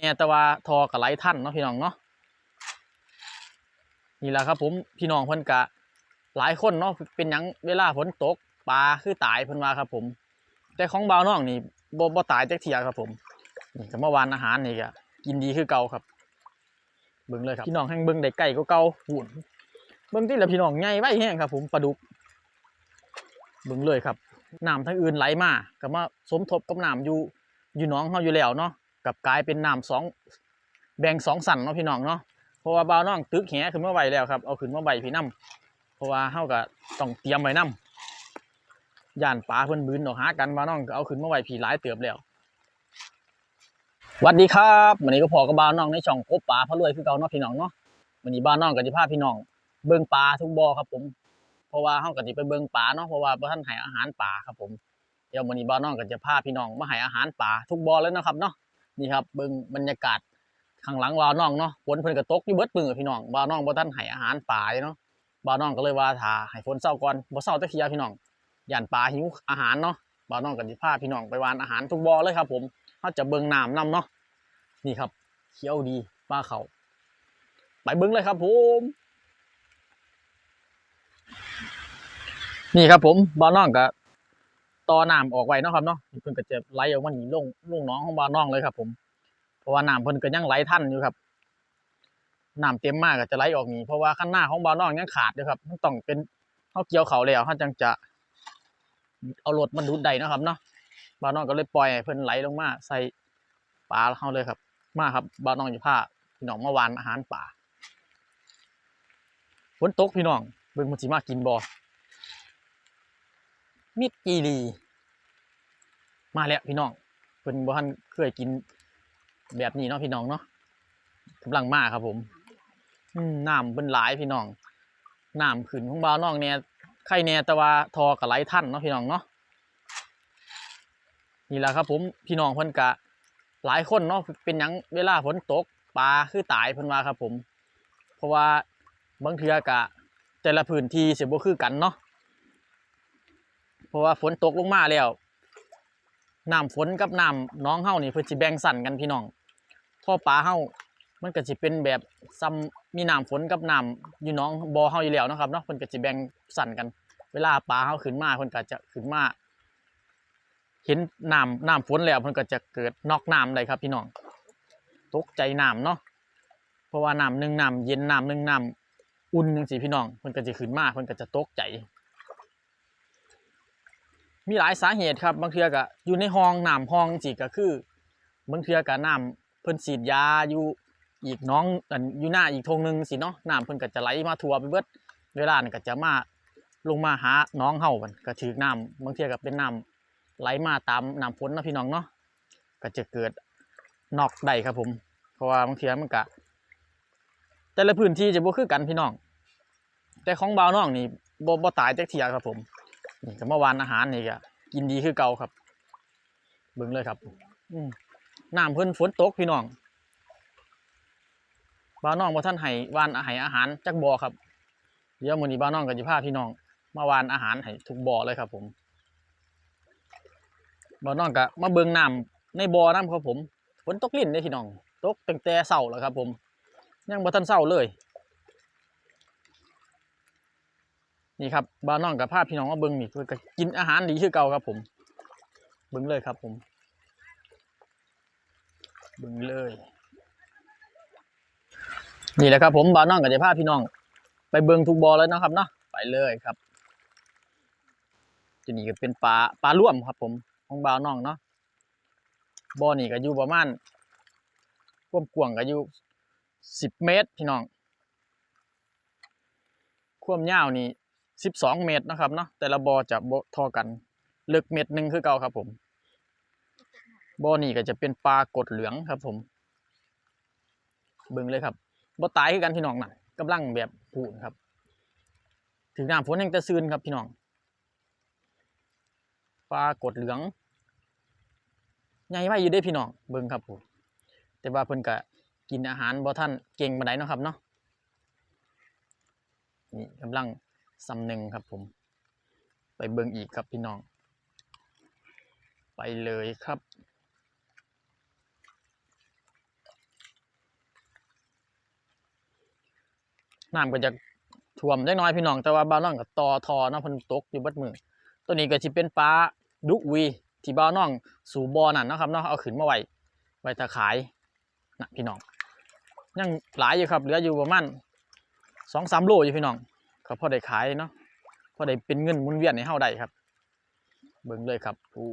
เนี่ยแต่ว่าทอกับไหลท่านเนาะพี่น้องเนาะนี่แหละครับผมพี่น้องเพิ่นกะหลายคนเนาะเป็นยังเวลาฝนตกปลาคือตายเพิ่นว่าครับ ผม แต่ของบ่าวน้องนี่บ่บ่ตายจักเทียครับ ผมนี่ก็เมื่อวานอาหารนี่ก็กินดีคือเก่าครับเบิ่งเลยครับพี่น้องแห่งเบิ่งได้ใกล้ก็เก่าหุ่นเบิ่งที่ละพี่น้องใหญ่ไว้แห้งครับ ผมปลาดุกเบิ่งเลยครับน้ำทั้งอื่นไหลมาก็มาสมทบกับน้ำอยู่อยู่หนองเฮาอยู่แล้วเนาะ กับกลายเป็นน้ำสองแบ่งสองสันเนาะพี่น้องเนาะเพราะว่าบ่าวน้องตึกแหขึ้นมาไว้แล้วครับเอาขึ้นมาไว้พี่น้ำเพราะว่าเฮาก็ต้องเตรียมไว้น้ำย่านปลาเพิ่นบืนออกหากันบ่าวน้องก็เอาขึ้นมาไว้พี่หลายเติบแล้วสวัสดีครับวันนี้ก็พอกับบ้านน้องในช่องกบปลาพะรวยคือเก่าเนาะพี่น้องเนาะวันนี้บ้านน้องก็จะพาพี่น้อง เบิ่งปลาทุกบ่อครับผม เพราะว่าเฮาก็สิไปเบิ่งปลาเนาะเพราะว่าบ่ทันให้อาหารปลาครับผมเดี๋ยววันนี้บ้านน้องก็จะพาพี่น้องมาให้อาหารปลาทุกบ่อแล้วนะครับเนาะ นี่ครับเบิ่งบรรยากาศข้างหลังบ้านน้องเนาะฝนเพิ่นก็ตกอยู่เบิดมื้อพี่น้องบ้านน้องบ่ทันให้อาหารปลาเนาะบ้านน้องก็เลยว่าถ้าให้ฝนเช้าก่อนบ่เช้าจักเที่ยพี่น้องย่านปลาหิวอาหารเนาะบ้านน้องก็สิพาพี่น้องไปวานอาหารทุกบ่อเลยครับ ผมเฮาจะเบิ่งน้ำนํเนาะนี่ครับเขียวดีปลาเขาไปเบิ้งเลยครับ ผมนี่ครับผมบาน้องก็ ต่อน้ำออกไว้เนาะครับเนาะเพิ่นก็จะไหลออกมาหนีลงลงหน้องของบ้าน้องเลยครับ ผม เพราะว่าน้ำเพิ่นก็ยังไหลทันอยู่ครับน้ำเต็มมากก็จะไหลออกหนีเพราะว่าข้างหน้าของบ้าน้องยังขาดอยู่ครับมันต้องเป็นเขาเกี่ยวเขาแล้วเขาจังจะเอารถมันดูดได้นะครับเนาะบ้าน้องก็เลยปล่อยให้เพิ่นไหลลงมาใส่ปลาเขาเลยครับ มาครับบ้านน้องอยู่ผ้าพี่น้องเมื่อวานอาหารป่าฝนตกพี่น้องเบิ่งมันสิมากินบ่ มิดกีรี มาแล้วพี่น้องเพิ่นบ่ทันเคยกินแบบนี้เนาะพี่น้องเนาะกำลังมาครับผมน้ำเพิ่นหลายพี่น้องน้ำขึ้นของบ้านน้องเนี่ยไข่แน่แต่ว่าทอกับไหลท่านเนาะพี่น้องเนาะนี่แหละครับผมพี่น้องเพิ่นกะหลายคนเนาะเป็นยังเวลาฝนตกปลาคือตายเพิ่นว่าครับผม เพราะว่าบางเทือกะแต่ละพื้นที่สิบ่คือกันเนาะ เพราะว่าฝนตกลงมาแล้วน้ำฝนกับน้ำน้องเฮานี่เพิ่นสิแบ่งสั่นกันพี่น้องท่อปลาเฮามันก็สิเป็นแบบซ้ำมีน้ำฝนกับน้ำอยู่น้องบ่อเฮาอยู่แล้วนะครับเนาะเพิ่นก็สิแบ่งสั่นกัน เวลาปลาเฮาขึ้นมาเพิ่นก็จะขึ้นมาเห็นน้ำน้ำฝนแล้วมันก็จะเกิดนอกน้ำเลยครับพี่น้องตกใจน้ำเนาะเพราะว่าน้ำหนึ่งน้ำเย็นน้ำหนึ่งน้ำอุ่นจังสิพี่น้องมันก็จะขึ้นมามันก็จะตกใจ มีหลายสาเหตุครับ บางเทือก็อยู่ในห้องน้ำห้องสิก็คือบางเทือก็น้ำเพิ่นฉีดยาอยู่อีกน้องอันอยู่หน้าอีกทงหนึ่งสิเนาะน้ำเพิ่นก็จะไหลมาทั่วไปเบิดเวลานี่ก็จะมาลงมาหาน้องเฮามันก็ถือน้ำบางเทือก็เป็นน้ำไหลมาตามน้ำฝนนะพี่น้องเนาะก็จะเกิดนอกได้ครับผม เพราะว่าบางทีมันก็แต่ละพื้นที่จะบ่คือกันพี่น้อง แต่ของบ่าวน้องนี่บ่บ่ตายจักเทียครับผม นี่ก็เมื่อวานอาหารนี่ก็กินดีคือเก่าครับเบิ่งเลยครับอืน้ำเพิ่นฝนตกพี่น้องบ่าน้องบ่ท่านให้วานให้อาหารจักบ่อครับเดี๋ยวมื้อนี้บ่าวน้องก็สิพาพี่น้องมาวานอาหารให้ทุกบ่อเลยครับ ผมบ่อน้องก็มาเบิ่งน้ำในบ่อน้ำครับผมฝนตกลิ่นเด้พี่น้อง ตกตั้งแต่เช้าแล้วครับ ผม ยังบ่ทันเช้าเลย นี่ครับบ่าน้องกับพาพี่น้องมาเบิ่งนี่เพิ่นก็กินอาหารดีคือเก่าครับผม เบิ่งเลยครับผม เบิ่งเลย นี่แหละครับผมบ่าน้องก็จะพาพี่น้อง ไปเบิ่งทุกบ่อเลยเนะครับเนาะไปเลยครับที่นี่ก็เป็นปลาปลาร่วมครับ ผมของบ่าวน้องเนาะบ่อนี่ก็อยู่ประมาณความกว้างก็อยู่สิบเมตรพี่น้องความยาวนี่ สิบสองเมตรนะครับเนาะแต่ละบ่อจะบ่เท่อกันลึกเมตรหนึ่งคือเก่าครับผมบ่อนี่ก็จะเป็นปลากดเหลืองครับผมเบิ่งเลยครับบ่ตายคือกันพี่น้องนั่นกำลังแบบพูนครับ ถึงน้ำฝนแห่งจะซืนครับพี่น้องปลากดเหลืองใหญ่ไว้อยู่เด้พี่น้องเบิ่งครับผมแต่ว่าเพิ่นก็กินอาหารบ่ท่านเก่งปานใดเนาะครับเนาะนี่กำลัง ซ้ำหนึ่งครับผม ไปเบิงอีกครับพี่น้อง ไปเลยครับน้ำก็จะท่วมได้น้อยพี่น้องแต่ว่าบ้านน้องกับตอทอน้องพันตกอยู่บัดมือตัวนี้ก็จะเป็นปลาดุกวีที่บ้านน้องสู่บอนั่นนะครับเนาะเอาขึ้นมาไว้ไว้ตะขายนะพี่น้องยังหลายอยู่ครับเหลืออยู่ประมาณสองสามโลอยู่พี่น้อง ก็พอได้ขายเนาะพอได้เป็นเงินมุนเวียนให้เฮาได้ครับ เบิ่งเลยครับอู้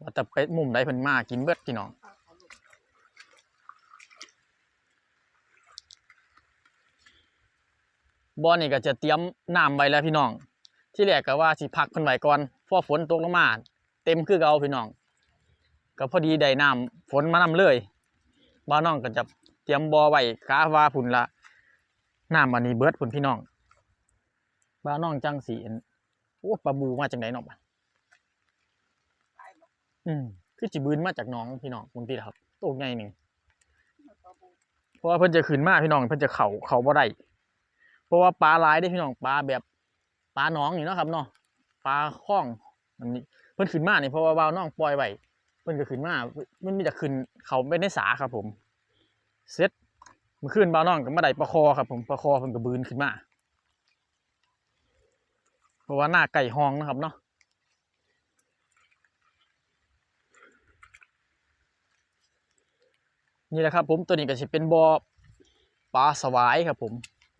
ว่าแต่ไปมุมใดเพิ่นมากินเบิดพี่น้องบ่อนี่ก็จะเตรียมน้ำไว้แล้วพี่น้อง ที่แรกก็ว่าสิพักเพิ่นไว้ก่อนพราะฝนตกลงมา เต็มคือเก่าพี่น้อง ก็พอดีได้น้ำฝนมานำเลยบ่าน้องก็จะ เตรียมบ่อไว้กาว่าพุ่นละน้ำอันนี้เบิร์ดพุ่นพี่น้องบ่าน้องจังสีโอ้ปลาบูมาจากไหนเนาะบัดอืมคือจิบืนมาจากน้องพี่น้องคุณพี่ครับตัวใหญ่หนึ่งเพราะว่าเพิ่นจะขึ้นมากพี่น้องเพิ่นจะเข่าเข่าบ่ได้เพราะว่าปลาลายได้พี่น้องปลาแบบปลาหน้องนี่เนาะครับเนาะปลาคล้องอันนี้เพิ่นขึ้นมากนี่เพราะว่าบ่าวน้องปล่อยไว้เพิ่นก็ขึ้นมามันมีแต่ขึ้นเขาไปในสาครับผม เสร็จเมื่อคืนบ่าน้องก็มาได้ปลาคอครับ ผมปลาคอเพิ่นก็บืนขึ้นมาเพราะว่าหน้าไก่ห้องนะครับเนาะนี่แหละครับผมตัวนี้ก็สิเป็นบ่อปลาสวายครับ ผม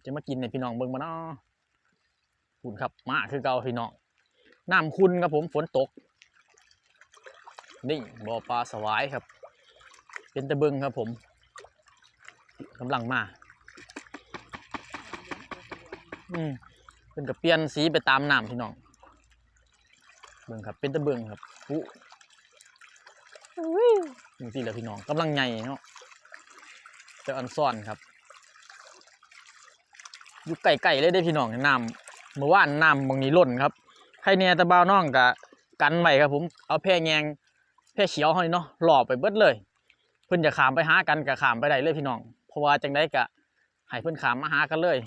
จะมากินในพี่น้องเบิ่งมาเนาะคุณครับมาคือเก่าพี่น้องน้ำคุณครับผมฝนตก นี่บ่อปลาสวายครับ เป็นตะเบิงครับผม กำลังมา อืมเป็นกับเปลี่ยนสีไปตามน้ำพี่น้อง เบิ่งครับ เป็นตะเบิงครับอู้นี่ที่เหลือพี่น้องกำลังใหญ่เนาะจะอันซ่อนครับ อยู่ไก่ๆเลยได้พี่น้องน้ำเมื่อวานน้ำบางนี้ล้นครับใครเนี่ยตะบ่าวน้องกะกันไว้ครับผมเอาแพร่แยงแพร่เขียวเฮาเนาะหล่อไปเบิดเลย เพิ่นจะขามไปหากันกะขามไปได้เลยพี่น้อง ราะว่าจังได้กะให้เพิ่อนขามมาหากันเลย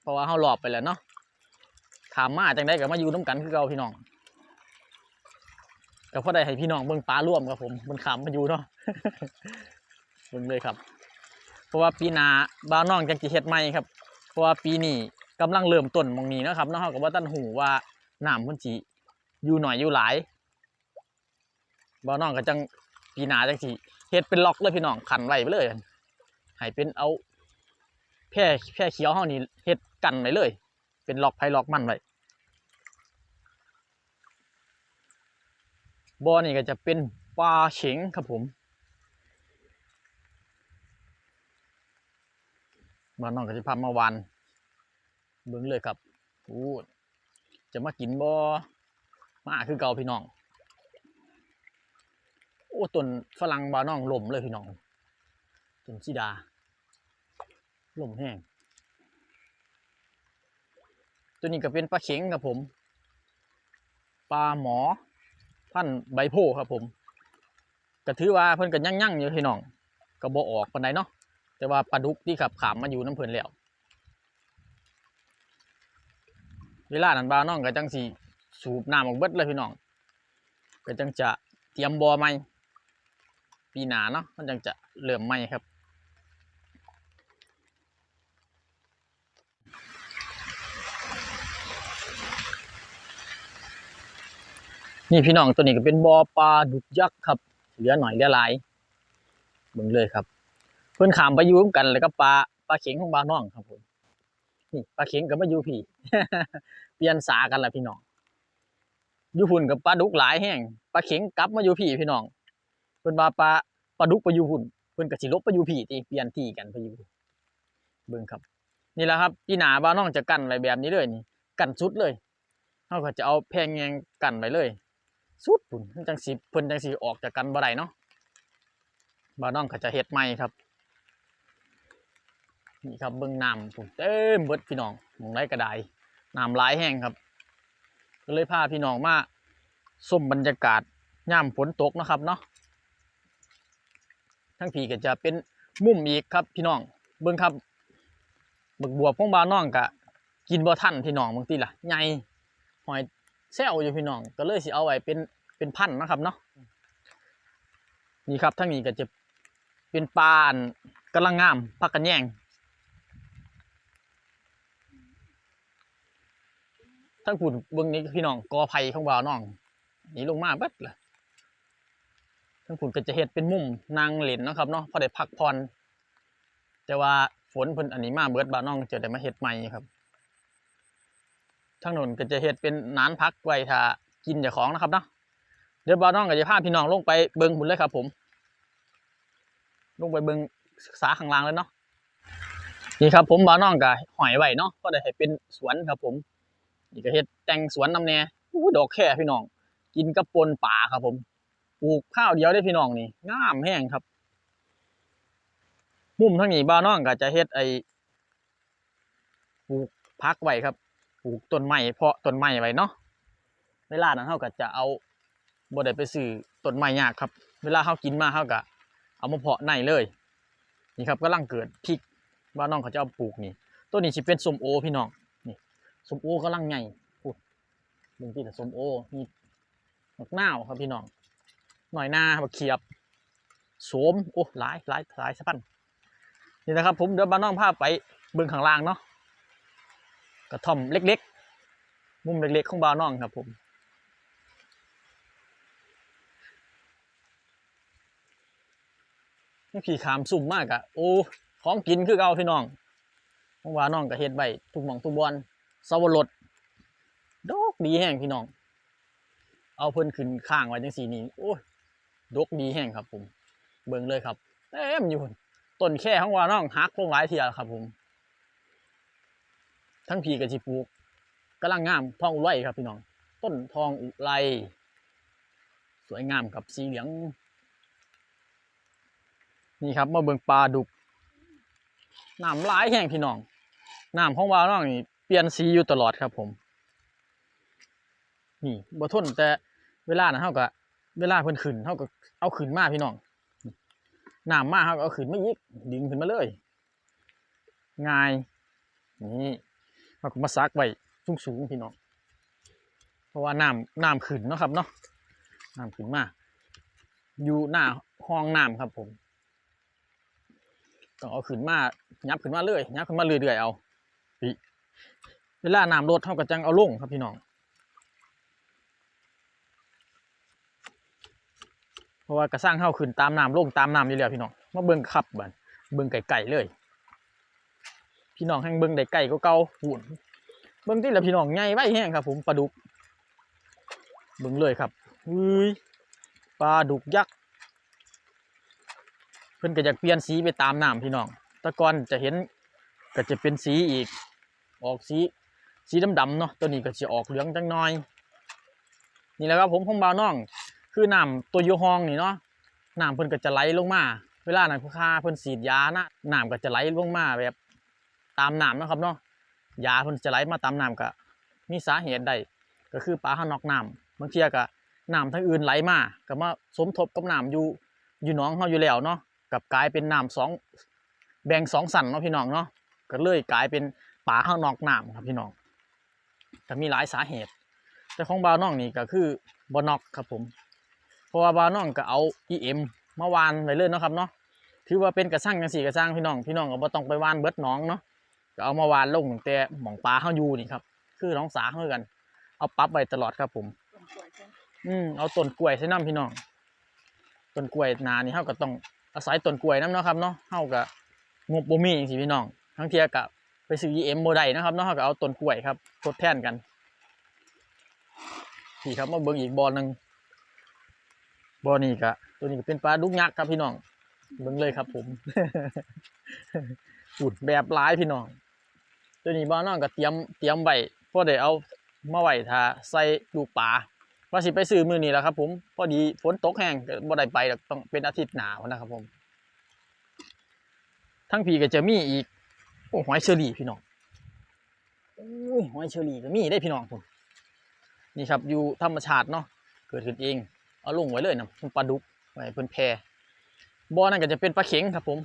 เพราะว่าเฮาหลอบไปแล้วเนาะขามมาจังได้ก็มาอยู่น้กันคือเก่าพี่น้องก็พอได้ให้พี่น้องเบิ่งปลาร่วมครับผมมันขามมาอยู่เนาะเบิ่งเลยครับ เพราะว่าปีนาบ่าน้องจังสิเฮ็ดใหม่ครับเพราะว่าปีนี้กำลังเริ่มต้นมองนี้นะครับเนาะเฮาก็บ่ทันหูว่าน้ำมันสิอยู่หน่อยอยู่หลายบ่าน้องก็จังปีนาจังสิเฮ็ดเป็นล็อกเลยพี่น้องขันไว้ไปเลย ให้เป็นเอาแพร่แพร่เขียวเฮานี่เฮ็ดกันไว้เลย เป็นล็อกไผ่ล็อกมันไว้บ่อนี่ก็จะเป็นปลาเข็งครับผมบ่าน้องก็สิพามาวานเบิ่งเลยครับอู้จะมากินบ่มาคือเก่าพี่น้อง โอ้ต้นฝรั่งบาน้องล่มเลยพี่น้องต้นสีดา ล่มแห้ง ตัวนี้ก็เป็นปลาเข็งครับผม ปลาหมอพันใบโพครับผมก็ถือว่าเพิ่นก็ยั่งๆอยู่พี่น้องก็บ่ออกปานใดเนาะแต่ว่าปลาดุกที่ขับขามมาอยู่น้ำเพิ่นแล้วเวลานั้นบาน้องก็จังสิสูบน้ำออกเบิดเลยพี่น้องก็จังจะเตรียมบ่อใหม่ปีหนาเนาะมันจังจะเริ่มใหม่ครับ นี่พี่น้องตัวนี้ก็เป็นบ่อปลาดุกยักษ์ครับ เหลือหน่อยเหลือหลายเบิ่งเลยครับ เพิ่อนขามไปอยู่กันแล้วก็ปลาปลาเข็งของบาวน้องครับผมนี่ปลาเข็งก็มาอยู่พี่ เปลี่ยนสากันละพี่น้องอยู่พุ่นกับปลาดุกหลายแห้งปลาเข็งกลับมาอยู่พี่พี่น้องเพิ่อนว่าปลาปลาดุกไปอยู่พุ่น เพิ่อนก็สิลบไปอยู่พี่ที่เปลี่ยนที่กันไปอยู่เบิ่งครับ นี่แหละครับพี่หนาบ้านน้องจะกั้นไว้แบบนี้เลยนี่กันสุดเลยเฮาก็จะเอาแพงแยงกันไว้เลย สุดพุ่นจังสิเพิ่นจังสิออกจากกันบ่ได้เนาะบ้าน้องก็จะเฮ็ดใหม่ครับนี่ครับเบิ่งน้ำพุ่นเต็มเบิดพี่น้องมองไรก็ไดน้ำลายแห้งครับ ก็เลยพาพี่น้องมาส้มบรรยากาศย่ามฝนตกนะครับเนาะทั้งพี่ก็จะเป็นมุมอีกครับพี่น้องเบิ่งครับบักบัวพงบาน้องกะกินบ่ทันพี่น้องบางทีล่ะใหญ่หอย แซวอยู่พี่น้อง ก็เลยสิเอาไว้เป็นเป็นพันนะครับเนาะนี่ครับทั้งนี้ก็จะเป็นปลาอันกำลังงามพักกันแย่งทั้งผุ่นเบื้องนี้พี่น้องกอไผ่ของบ่าวน้องนี่ลงมาเบิดเลยทั้งผุ่นก็จะเฮ็ดเป็นมุมนางเล่นนะครับเนาะพอได้พักผ่อนแต่ว่าฝนเพิ่นอันนี้มาเบิดบ่าวน้องจะได้มาเฮ็ดใหม่ครับ ทั้งนนก็จะเฮ็ดเป็นนานพักไว้ถ้ากินเจ้าของนะครับเนาะเดี๋ยวบ่าน้องก็จะพาพี่น้องลงไปเบิ่งพุ่นเลยครับ ผม ลงไปเบิ่งศึกษาข้างล่างเลยเนาะนี่ครับ ผมบ่าน้องก็หอยไว้เนาะก็ได้ให้เป็นสวนครับ ผมนี่ก็เฮ็ดแต่งสวนน้ำแน่ดอกแค่พี่น้อง กินกับปนป่าครับ ผมปลูกข้าวเดียวได้พี่น้องนี่งามแห้งครับ มุมทางนี้บ่าน้องก็จะเฮ็ดไอปลูกพักไว้ครับ ปลูกต้นไม้เพาะต้นไม้ไว้เนาะเวลานั้นเฮาก็จะเอาบ่ได้ไปซื้อต้นไม้ยากครับ เวลาเฮากินมาเฮาก็เอามาเพาะในเลยนี่ครับกำลังเกิดพริกบ้านน้องเขาจะเอาปลูกนี่ต้นนี้สิเป็นส้มโอพี่น้องนี่ส้มโอกำลังใหญ่พูดเบิ่งที่แต่ส้มโอมีมะนาวครับพี่น้องหน่อยหน้าบักเขียบโสมโอ้หลายหลายหลายสะพันนี่นะครับผมเดี๋ยวบ้านน้องพาไปเบิ่งข้างล่างเนาะ กระท่อมเล็กๆ มุมเล็กๆ ของบ้านน้องครับผม ขี่ขามสุ่มมากอะโอ้ของกินคือเอาพี่น้องเมื่อวานน้องก็เฮ็ดใบทุกหม่องทุกบอนสวรสดอกดีแห้งพี่น้อง เอาเพิ่นขึ้นข้างไว้จังสีนี้โอ้ยดกดีแห้งครับผม เบิ่งเลยครับเต็มอยู่พุ่นต้นแค่ของว่าน้องหักลงหลายเทียแล้วครับผม ทั้งพีกับจิปลูกกำลังงามทองอุไรครับพี่น้อง ต้นทองอุไรสวยงามกับสีเหลือง นี่ครับมาเบิ่งปลาดุกน้ำหลายแห้งพี่น้องน้ำของวาวน้องนี่เปลี่ยนสีอยู่ตลอดครับผม นี่บ่ทนแต่เวลานะเฮาก็เวลาเพิ่นขึ้นเฮาก็เอาขึ้นมาพี่น้องน้ำมาเฮาก็เอาขึ้นมาอีกดึงขึ้นมาเลย ง่ายนี่ เฮาก็มาซักไว้สูงๆพี่น้องเพราะว่าน้ำน้ำขึ้นเนาะครับเนาะน้ำขึ้นมากอยู่หน้าห้องน้ำครับผมต้องเอาขึ้นมายับขึ้นมาเลยยับขึ้นมาเรื่อยๆเอาเวลาน้ำลดเท่ากับจังเอาลงครับพี่น้องเพราะว่ากระสร้างเข้าขึ้นตามน้ำลงตามน้ำอยู่แล้วพี่น้องมาเบิ่งขับบันเบิ่งไก่ๆเลย พี่น้องแห่งเบิ่งได้ไก่ก็เก่าหุ่นเบิ่งที่ละพี่น้องใหญ่ไว้แห้งครับ ผมปลาดุกเบิ่งเลยครับอุ้ยปลาดุกยักษ์เพิ่นก็อยากเปลี่ยนสีไปตามน้ำพี่น้องต่ก่อนจะเห็นก็จะเป็นสีอีก ออกสีสีดำๆเนาะตัวนี้ก็จะออกเหลืองจังน้อย นี่แหละครับผมของบ่าวน้อง คือน้ำตัวยูฮองนี่เนาะน้ำเพิ่นก็จะไหลลงมา เวลานั้นผู้ค้าเพิ่นฉีดยานะน้ำก็จะไหลลงมาแบบ ตามน้ำนะครับเนาะยาเพิ่นจะไหลมาตามน้ำก็มีสาเหตุได้ก็คือปลาหานอกน้ำบางเทียก็น้ำทางอื่นไหลมาก็มาสมทบกับน้ำอยู่อยู่หนองเฮาอยู่แล้วเนาะกับกลายเป็นน้ำสองแบ่งสองสันเนาะพี่น้องเนาะก็เลยกลายเป็นป่าข้างนอกน้ำครับพี่น้องก็มีหลายสาเหตุ แต่ของบาวน้องนี่ก็คือบอนอกครับผม เพราะว่าบาวน้องก็เอา EM มมาวานไว้เลยเนาะครับเนาะถือว่าเป็นกระช่างกันสี่กระช่างพี่น้องพี่น้องก็บ่ต้องไปวานเบิดหน้องเนาะ ก็เอามาวานลงตั้งแต่หม่องปลาเฮาอยู่นี่ครับ คือน้องสาเฮากัน เอาปั๊บไว้ตลอดครับผม อืมเอาต้นกล้วยใส่น้ำพี่น้องต้นกล้วยนานี่เฮาก็ต้องอาศัยต้นกล้วยน้ำเนาะครับเนาะเฮาก็งบบ่มีจังซี่พี่น้องทั้งเที่ยก็ไปซื้อ EM บ่ได้นะครับเนาะเฮาก็เอาต้นกล้วยครับทดแทนกันนี่ครับมาเบิ่งอีกบ่อหนึ่งบ่อนี้ก็ตัวนี้ก็เป็นปลาดุกยักษ์ครับพี่น้องเบิ่งเลยครับ ผมอุดแบบหลายพี่น้อง ตัวนี้บ่อน้องก็เตรียมเตรียมไว้พอได้เอามาไว้ถ้าใส่ลูกปลาว่าสิไปซื้อมือนี้แหละครับ ผมพอดีฝนตกแห้งก็บ่ได้ไปต้องเป็นอาทิตย์หนาพุ่นะครับผม ทั้งพีก็จะมีอีกโอ้หอยเชอรี่พี่น้องโอ้ยหอยเชอรี่ก็มีได้พี่น้องผมนี่ครับอยู่ธรรมชาติเนาะเกิดขึ้นเองเอาลงไว้เลยนะปลาดุกไว้เพิ่นแพรบ่อนั่นก็จะเป็นปลาเข็งครับผม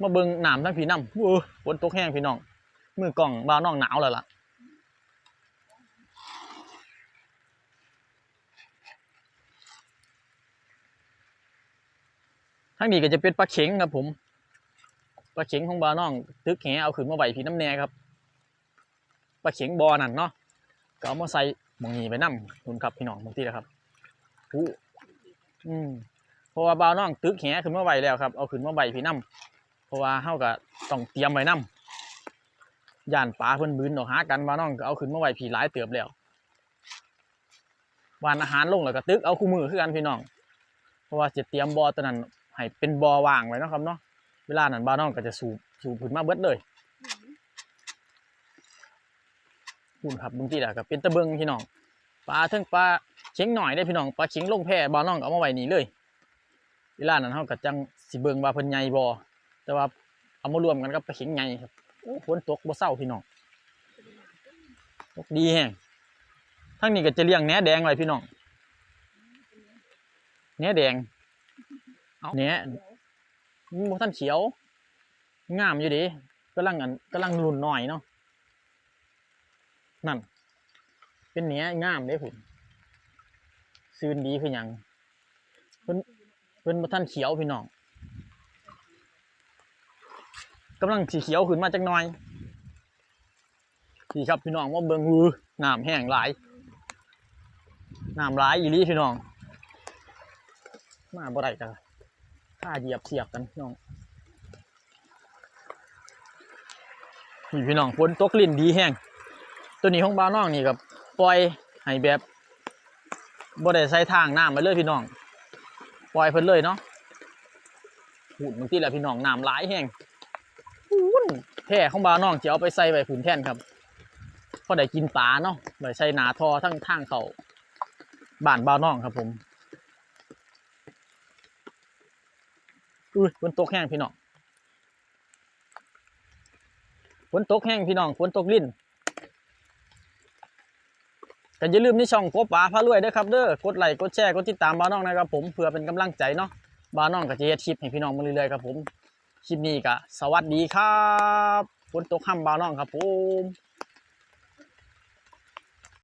มาเบิ่งน้ำทั้งพี่น้ำโอ้ยฝนตกแห้งพี่น้อง มือกล่องบ่าน้องหนาวแล้วล่ะทั้งนี้ก็จะเป็นปลาเข็งครับผมปลาเข็งของบ้าน้อง ตึกแหเอาขึ้นมาไว้พี่น้ำแน่ครับปลาเข็งบอนั่นเนาะก็เอามาใส่มองนีไปนั่คุณครับพี่น้องบางทีนะครับอู้อืมเพราะว่าบ้าน้องตึกแหขึ้นมาไว้แล้วครับเอาขึ้นมาไว้พี่น้ำเพราะว่าเฮาก็ต้องเตรียมไว้น้ำ ย่านปลาเพิ่นบืนออกหากันบาน้องก็เอาขึ้นมาไว้พี่หลายเติบแล้ววานอาหารลงแล้วก็ตึกเอาคู่มือคือกันพี่น้อง เพราะว่าจะเตรียมบอตัวนั้นให้เป็นบอว่างไว้นะครับเนาะเวลานั้นบ้านน้องก็จะสูบสูบขึ้นมาเบิดเลยคุณครับบางทีล่ะก็เป็นตะเบิงพี่น้องปลาเทั้งปลาเข็งหน่อยได้พี่น้องปลาเข็งลงแพ่บ้านน้องก็เอามาไว้นี่เลยเวลานั้นเฮาก็จังสิเบิงว่าเพิ่นใหญ่บ่แต่ว่าเอามารวมกันกับปลาเข็งใหญ่ครับ ฝนตกบ่เศร้าพี่น้องตกดีแฮงทั้งนี้ก็จะเลี้ยงแหนแดงไว้พี่น้องแหนแดงแหนมันบ่ท่านเขียว งามอยู่ดิกำลังอันกำลังรุ่นหน่อยเนาะนั่น เป็นเนี้ยงามเด้ผมซื่นดีคือหยังเพิ่นเพิ่นบ่ท่านเขียวพี่น้อง กำลังสีเขียวขึ้นมาจักหน่อยนี่ครับพี่น้องว่าเบิงฮือน้ำแห้งหลายน้ำหลายอีหลีพี่น้อง มาบ่ได้กันข้าเหยียบเสียบกันพี่น้องนี่พี่น้องฝนตกลิ่นดีแห้งตัวนี้ของบ้านน้องนี่กับปล่อยให้แบบบ่ได้ใส่ทางน้ำไปเลยพี่น้อง ปล่อยเพิ่นเลยเนาะหุ่นบางทีแหละพี่น้องน้ำหลายแห้ง แท่ของบ้านน้องจะเอาไปใส่ไว้ผืนแท่นครับพอได้กินปลาเนาะไว้ใส่หนาทอทั้งทางเขาบ้านบ้านน้องครับผมอุ้ยฝนตกแห้งพี่น้องฝนตกแห้งพี่น้องฝนตกลิ้นก็อย่าลืมในช่องกบป๋าพารวยด้อครับเด้อกดไลค์กดแชร์กดติดตามบ้านน้องนะครับผมเพื่อเป็นกำลังใจเนาะบ้านน้องก็จะเฮ็ดคลิปให้พี่น้องมาเรื่อยๆครับผม คลิปนี้ก็สวัสดีครับฝนตกห้ามบ้าวน้องครับผม